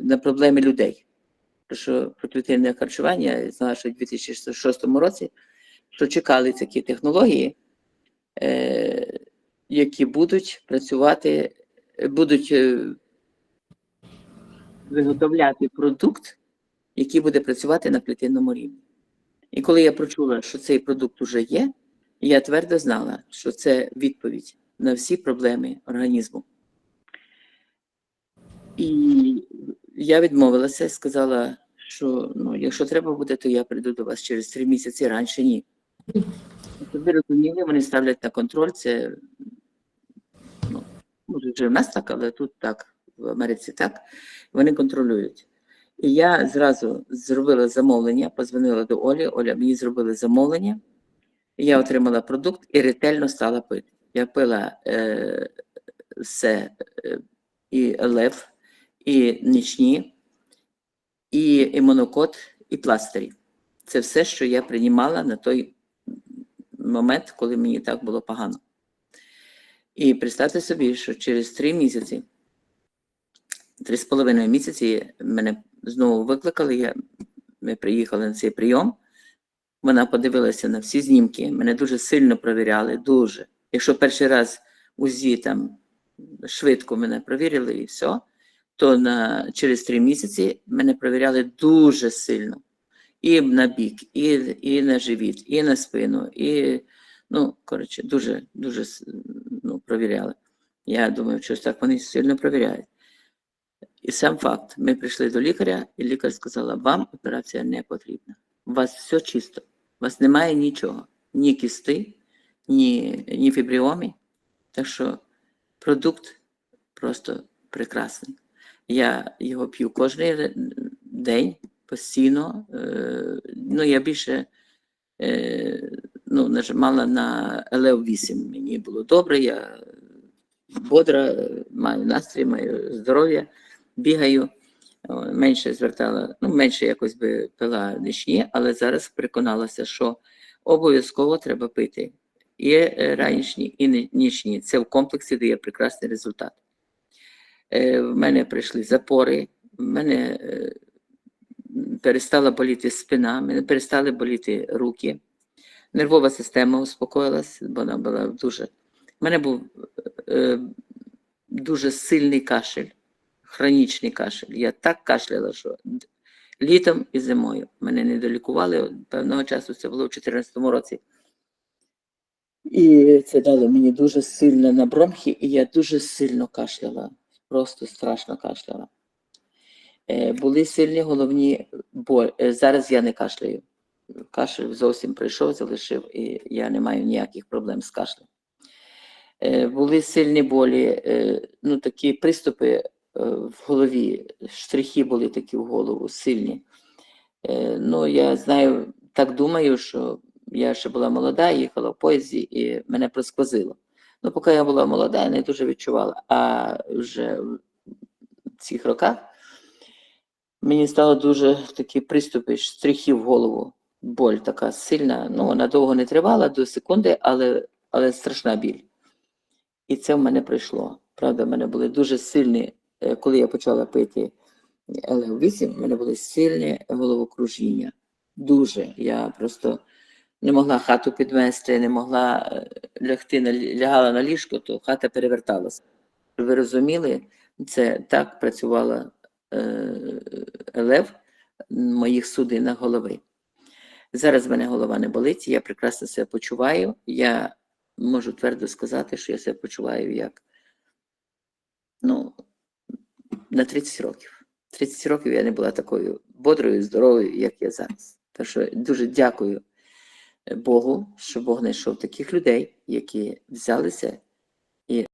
на проблеми людей. Тому що проклітинне харчування, я знала, що в 2006 році, що чекали такі технології, е, які будуть працювати, будуть е, виготовляти продукт, який буде працювати на клітинному рівні. І коли я почула, що цей продукт уже є, я твердо знала, що це відповідь на всі проблеми організму. І я відмовилася і сказала, що ну, якщо треба буде, то я прийду до вас через три місяці раніше ні. Щоб ви розуміли, вони ставлять на контроль, це ну, може вже в нас так, але тут так, в Америці так, вони контролюють. І я зразу зробила замовлення, позвонила до Олі, Оля мені зробила замовлення, я отримала продукт і ретельно стала пити. Я пила е, все, е, і лев, і нічні, і імунокод, і пластирі. Це все, що я приймала на той момент, коли мені так було погано. І представте собі, що через три місяці, три з половиною місяці мене знову викликали, я, ми приїхали на цей прийом. Вона подивилася на всі знімки, мене дуже сильно провіряли, дуже. Якщо перший раз УЗІ там швидко мене провірили і все, то на, через три місяці мене провіряли дуже сильно. І на бік, і, і на живіт, і на спину, і, ну, коротше, дуже, дуже ну, провіряли. Я думаю, що так вони сильно провіряють. І сам факт, ми прийшли до лікаря, і лікар сказала, вам операція не потрібна. У вас все чисто, у вас немає нічого, ні кісти, ні, ні фібріомі. Так що продукт просто прекрасний. Я його п'ю кожен день постійно. Е, ну, я більше е, ну, нажимала на ЛЕО-8. Мені було добре, я бодра, маю настрій, маю здоров'я, бігаю. Менше звертала, ну, менше якось би пила нічні, але зараз переконалася, що обов'язково треба пити і е, ранішні, і нічні. Це в комплексі дає прекрасний результат. Е, В мене прийшли запори, в мене е, перестала боліти спина, в мене перестали боліти руки. Нервова система успокоїлась, бо вона була дуже. У мене був е, дуже сильний кашель, хронічний кашель. Я так кашляла, що літом і зимою. Мене не долікували. Певного часу це було в 2014 році. І це дало мені дуже сильно на бронхи, і я дуже сильно кашляла. Просто страшно кашляла. Е, були сильні головні болі. Зараз я не кашляю. Кашель зовсім прийшов, залишив, і я не маю ніяких проблем з кашлем. Е, були сильні болі, е, ну такі приступи е, в голові, штрихи були такі в голову, сильні. Е, ну, я знаю, так думаю, що я ще була молода, їхала в поїзді і мене просквозило. Ну, поки я була молода, я не дуже відчувала. А вже в цих роках мені стало дуже такі приступи штрихів в голову. Боль така сильна. Ну, вона довго не тривала до секунди, але, але страшна біль. І це в мене прийшло. Правда, в мене були дуже сильні, е, коли я почала пити ЛЕО-8, в мене були сильні головокружіння. Дуже. Я просто не могла хату підвести, не могла е, лягти на лягала на ліжко, то хата переверталася. Ви розуміли, це так працювала е, лев моїх судинах голови. Зараз в мене голова не болить, я прекрасно себе почуваю. Я можу твердо сказати, що я себе почуваю як ну, на 30 років. 30 років я не була такою бодрою, здоровою, як я зараз. Так що дуже дякую Богу, що Бог знайшов таких людей, які взялися